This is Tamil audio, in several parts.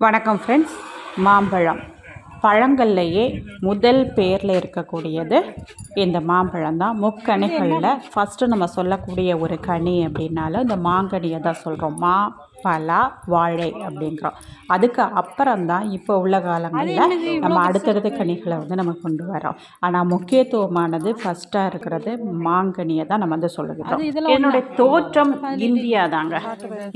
வணக்கம் ஃப்ரெண்ட்ஸ் மாம்பழம். பழங்கள்லையே முதல் பேரில் இருக்கக்கூடியது இந்த மாம்பழம் தான். முக்கனிகளில் ஃபஸ்ட்டு நம்ம சொல்லக்கூடிய ஒரு கனி அப்படின்னாலும் இந்த மாங்கனியை தான் சொல்கிறோம் மா பலா வாழை அப்படிங்கிறோம். அதுக்கு அப்புறம் தான் இப்போ உள்ள காலங்களில் நம்ம அடுத்தடுத்த கனிகளை வந்து நம்ம கொண்டு வரோம். ஆனால் முக்கியத்துவமானது ஃபஸ்ட்டாக இருக்கிறது மாங்கனியை தான் நம்ம வந்து சொல்லுகிறோம். என்னுடைய தோற்றம் இந்தியா தாங்க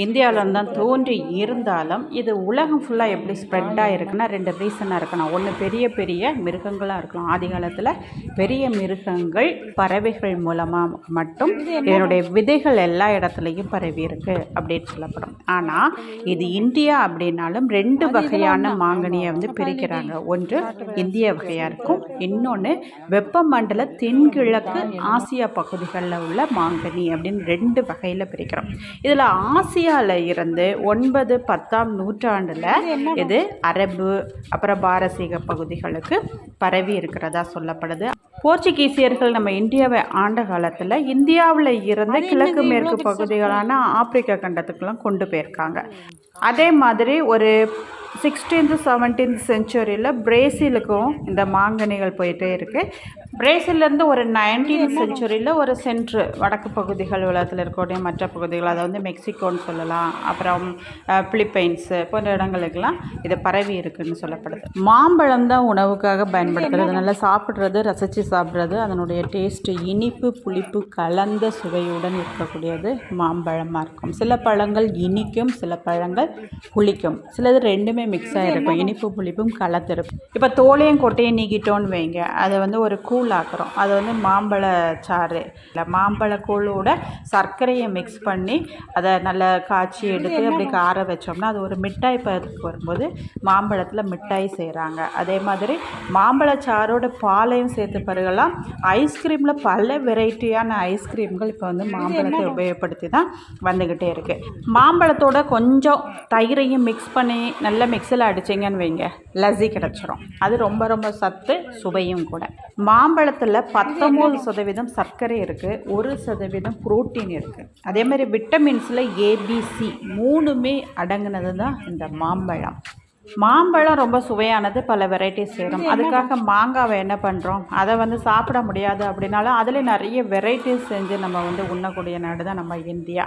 இந்தியாவில் தான் தோன்றி இருந்தாலும் இது உலகம் ஃபுல்லாக எப்படி ஸ்ப்ரெட் ஆகிருக்குன்னா ரெண்டு ரீசனாக இருக்கணும் ஒன்று பெரிய பெரிய மிருகங்களாக இருக்கலாம். ஆதி காலத்தில் பெரிய மிருகங்கள் பறவைகள் மூலமாக மட்டும் இதனுடைய விதைகள் எல்லா இடத்துலையும் பரவி இருக்கு அப்படின்னு சொல்லப்படும். ஆனால் இது இந்தியா அப்படின்னாலும் ரெண்டு வகையான மாங்கனியை வந்து பிரிக்கிறாங்க. ஒன்று இந்திய வகையாக இருக்கும். இன்னொன்று வெப்பமண்டல தென்கிழக்கு ஆசியா பகுதிகளில் உள்ள மாங்கனி அப்படின்னு ரெண்டு வகையில் பிரிக்கிறோம். இதில் ஆசியாவில் இருந்து ஒன்பது பத்தாம் நூற்றாண்டில் இது அரபு அப்புறம் பாரசீக பகுதிகளுக்கு பரவி இருக்கிறதா சொல்லப்படுது. போர்ச்சுகீசியர்கள் நம்ம இந்தியாவை ஆண்ட காலத்தில் இந்தியாவில் இருந்த கிழக்கு மேற்கு பகுதிகளான ஆப்பிரிக்கா கண்டத்துக்கெல்லாம் கொண்டு போயிருக்காங்க. அதே மாதிரி ஒரு சிக்ஸ்டீன்த் செவன்டீன்த் செஞ்சுரியில் பிரேசிலுக்கும் இந்த மாங்கனிகள் போயிட்டே இருக்குது பிரேசிலேருந்து ஒரு நைன்டீன் செஞ்சுரியில் ஒரு சென்ட்ரு வடக்கு பகுதிகள் உலகத்தில் இருக்கக்கூடிய மற்ற பகுதிகள் அதை வந்து மெக்சிகோன்னு சொல்லலாம் அப்புறம் பிலிப்பைன்ஸு போன்ற இடங்களுக்கெல்லாம் இது பரவி இருக்குன்னு சொல்லப்படுது. மாம்பழம் தான் உணவுக்காக பயன்படுத்துறது. நல்லா சாப்பிட்றது ரசித்து சாப்பிட்றது அதனுடைய டேஸ்ட்டு இனிப்பு புளிப்பு கலந்த சுவையுடன் இருக்கக்கூடியது மாம்பழமாக இருக்கும். சில பழங்கள் இனிக்கும் சில பழங்கள் புளிக்கும். சிலது ரெண்டுமே மிக்ஸ் ஆகிருக்கும் இனிப்பு புளிப்பும் கலத்திருக்கும் இப்போ தோலையும் கொட்டையும் நீக்கிட்டோன்னு வைங்க. அதை வந்து ஒரு கூழ் ஆக்குறோம். அது வந்து மாம்பழ சாறு. இல்லை மாம்பழ கூழோட சர்க்கரையை மிக்ஸ் பண்ணி அதை நல்லா காய்ச்சி எடுத்து அப்படி கார வச்சோம்னா அது ஒரு மிட்டாய் பதத்துக்கு வரும்போது மாம்பழத்தில் மிட்டாய் செய்கிறாங்க அதே மாதிரி மாம்பழச்சாரோட பாலையும் சேர்த்து பருகலாம் ஐஸ்கிரீமில் பல வெரைட்டியான ஐஸ்கிரீம்கள் இப்போ வந்து மாம்பழத்தை உபயோகப்படுத்தி தான் வந்துக்கிட்டே இருக்குது மாம்பழத்தோட கொஞ்சம் தயிரையும் மிக்ஸ் பண்ணி நல்ல மிக்சியில் அடிச்சிங்கன்னு வைங்க. லஸ்ஸி கிடச்சிரும். அது ரொம்ப ரொம்ப சத்து சுவையும் கூட. மாம்பழத்தில் பத்தொம்போது சதவீதம் சர்க்கரை இருக்குது ஒரு சதவீதம் புரோட்டீன் இருக்குது அதே மாதிரி விட்டமின்ஸில் ஏபிசி மூணுமே அடங்குனது தான் இந்த மாம்பழம். மாம்பழம் ரொம்ப சுவையானது பல வெரைட்டிஸ் சேரும். அதுக்காக மாங்காவை என்ன பண்ணுறோம் அதை வந்து சாப்பிட முடியாது அப்படின்னாலும் அதில் நிறைய வெரைட்டிஸ் செஞ்சு நம்ம வந்து உண்ணக்கூடிய நாடு தான் நம்ம இந்தியா.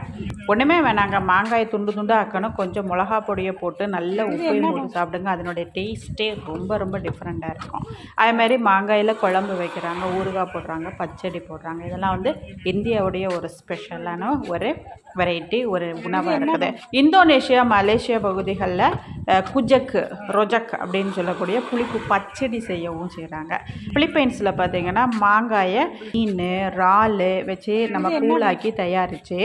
ஒன்றுமே வேணாங்க. மாங்காயை துண்டு துண்டு ஆக்கணும். கொஞ்சம் மிளகா பொடியை போட்டு நல்ல உப்பையும் போட்டு சாப்பிடுங்க. அதனுடைய டேஸ்ட்டே ரொம்ப ரொம்ப டிஃப்ரெண்ட்டாக இருக்கும். அதேமாதிரி மாங்காயில் குழம்பு வைக்கிறாங்க ஊறுகாய் போடுறாங்க பச்சடி போடுறாங்க. இதெல்லாம் வந்து இந்தியாவுடைய ஒரு ஸ்பெஷலான ஒரு வெரைட்டி ஒரு உணவாக இருக்குது. இந்தோனேஷியா மலேசியா பகுதிகளில் குஜக்கு ரொஜக் அப்படின்னு சொல்லக்கூடிய புளிப்பு பச்சடி செய்யவும் செய்கிறாங்க பிலிப்பைன்ஸில் பார்த்தீங்கன்னா மாங்காயை மீன் இறால் வச்சு நம்ம கூழாக்கி தயாரித்து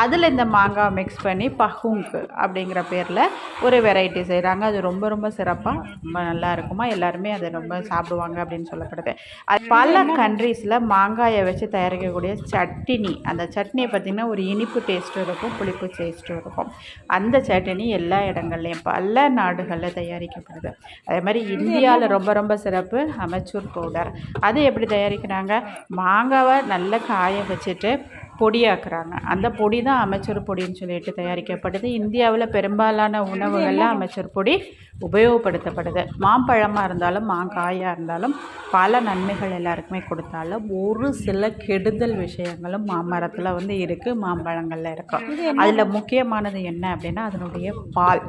அதில் இந்த மாங்காய் மிக்ஸ் பண்ணி பஹுங்கு அப்படிங்கிற பேரில் ஒரு வெரைட்டி செய்கிறாங்க அது ரொம்ப ரொம்ப சிறப்பாக ரொம்ப நல்லா இருக்குமா? எல்லாருமே அதை ரொம்ப சாப்பிடுவாங்க அப்படின்னு சொல்லப்படுது. அது பல கண்ட்ரீஸில் மாங்காயை வச்சு தயாரிக்கக்கூடிய சட்டினி அந்த சட்னியை பார்த்திங்கன்னா ஒரு இனிப்பு டேஸ்ட்டும் இருக்கும் புளிப்பு டேஸ்ட்டும் இருக்கும். அந்த சட்னி எல்லா இடங்கள்லையும் பல நாடுகளில் தயாரிக்கப்படுது. அதே மாதிரி இந்தியாவில் ரொம்ப ரொம்ப சிறப்பு அமெச்சூர் பவுடர். அது எப்படி தயாரிக்கிறாங்க? மாங்காவை நல்லா காய வச்சுட்டு பொடியாக்குறாங்க அந்த பொடி தான் அமைச்சர் பொடின்னு சொல்லிட்டு தயாரிக்கப்படுது. இந்தியாவில் பெரும்பாலான உணவுகளில் அமைச்சர் பொடி உபயோகப்படுத்தப்படுது. மாம்பழமாக இருந்தாலும் மாங்காயாக இருந்தாலும் பல நன்மைகள் எல்லாருக்குமே கொடுத்தாலும் ஒரு சில கெடுதல் விஷயங்களும் மாமரத்தில் வந்து இருக்குது மாம்பழங்களில் இருக்கும் அதில் முக்கியமானது என்ன அப்படின்னா அதனுடைய பால்.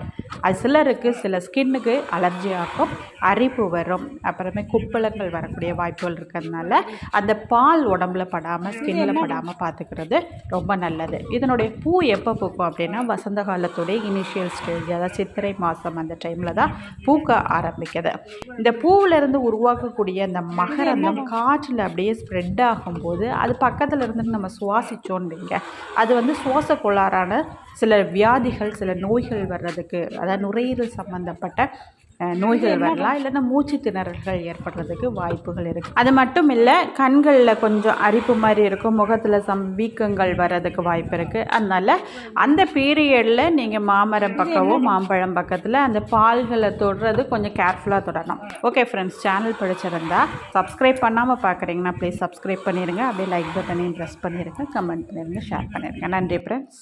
அது சிலருக்கு சில ஸ்கின்னுக்கு அலர்ஜி ஆகும் அரிப்பு வரும். அப்புறமே குப்பளங்கள் வரக்கூடிய வாய்ப்புகள் இருக்கிறதுனால அந்த பால் உடம்புல படாமல் ஸ்கின்னில் படாமல் பார்த்துக்கிறது ரொம்ப நல்லது. இதனுடைய பூ எப்போ பூக்கும் அப்படின்னா வசந்த காலத்துடைய இனிஷியல் ஸ்டேஜ் அதாவது சித்திரை மாதம் அந்த டைமில் தான் பூக்க ஆரம்பிக்குது. இந்த பூவிலிருந்து உருவாக்கக்கூடிய அந்த மகரந்தம் காற்றில் அப்படியே ஸ்ப்ரெட் ஆகும்போது அது பக்கத்தில் இருந்து நம்ம சுவாசித்தோன்னு வைங்க. அது வந்து சுவாச கோளாறான சில வியாதிகள் சில நோய்கள் வர்றதுக்கு அதாவது நுரையீரல் சம்மந்தப்பட்ட நோய்கள் வரலாம் இல்லைன்னா மூச்சு திணறல்கள் ஏற்படுறதுக்கு வாய்ப்புகள் இருக்குது அது மட்டும் இல்லை கண்களில் கொஞ்சம் அரிப்பு மாதிரி இருக்கும் முகத்தில் சம் வீக்கங்கள் வர்றதுக்கு வாய்ப்பு இருக்குது அதனால் அந்த பீரியடில் நீங்கள் மாமரம் பக்கமோ மாம்பழம் பக்கத்தில் அந்த பால்களை தொடுறது கொஞ்சம் கேர்ஃபுல்லாக தொடரணும். ஓகே ஃப்ரெண்ட்ஸ் சேனல் பிடிச்சிருந்தா சப்ஸ்கிரைப் பண்ணாமல் பார்க்குறீங்கன்னா ப்ளீஸ் சப்ஸ்கிரைப் பண்ணிடுங்க அப்படியே லைக் பட்டனையும் ப்ரெஸ் பண்ணிடுங்க கமெண்ட் பண்ணிடுங்க ஷேர் பண்ணிடுங்க நன்றி ஃப்ரெண்ட்ஸ்